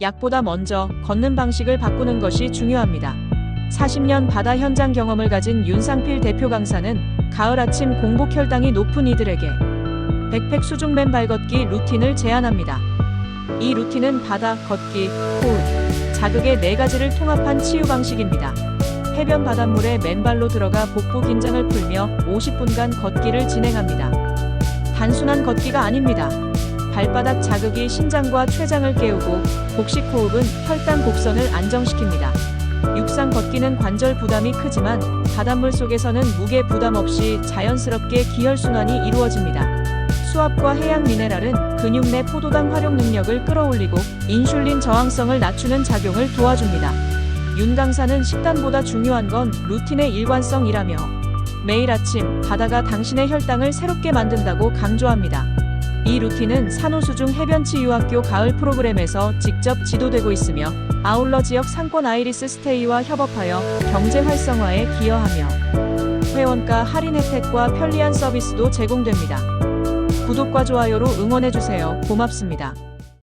약보다 먼저 걷는 방식을 바꾸는 것이 중요합니다. 40년 바다 현장 경험을 가진 윤상필 대표 강사는 가을 아침 공복 혈당이 높은 이들에게 백팩 수중 맨 발 걷기 루틴을 제안합니다. 이 루틴은 바다, 걷기, 호흡, 자극의 네 가지를 통합한 치유 방식입니다. 해변 바닷물에 맨발로 들어가 복부 긴장을 풀며 50분간 걷기를 진행합니다. 단순한 걷기가 아닙니다. 발바닥 자극이 신장과 췌장을 깨우고 복식 호흡은 혈당 곡선을 안정시킵니다. 육상 걷기는 관절 부담이 크지만 바닷물 속에서는 무게 부담 없이 자연스럽게 기혈순환이 이루어집니다. 수압과 해양 미네랄은 근육 내 포도당 활용 능력을 끌어올리고 인슐린 저항성을 낮추는 작용을 도와줍니다. 윤 강사는 식단보다 중요한 건 루틴의 일관성이라며 매일 아침 바다가 당신의 혈당을 새롭게 만든다고 강조합니다. 이 루틴은 산호수중 해변치유학교 가을 프로그램에서 직접 지도되고 있으며 아울러 지역 상권 아이리스 스테이와 협업하여 경제 활성화에 기여하며 회원가 할인 혜택과 편리한 서비스도 제공됩니다. 구독과 좋아요로 응원해주세요. 고맙습니다.